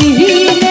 কি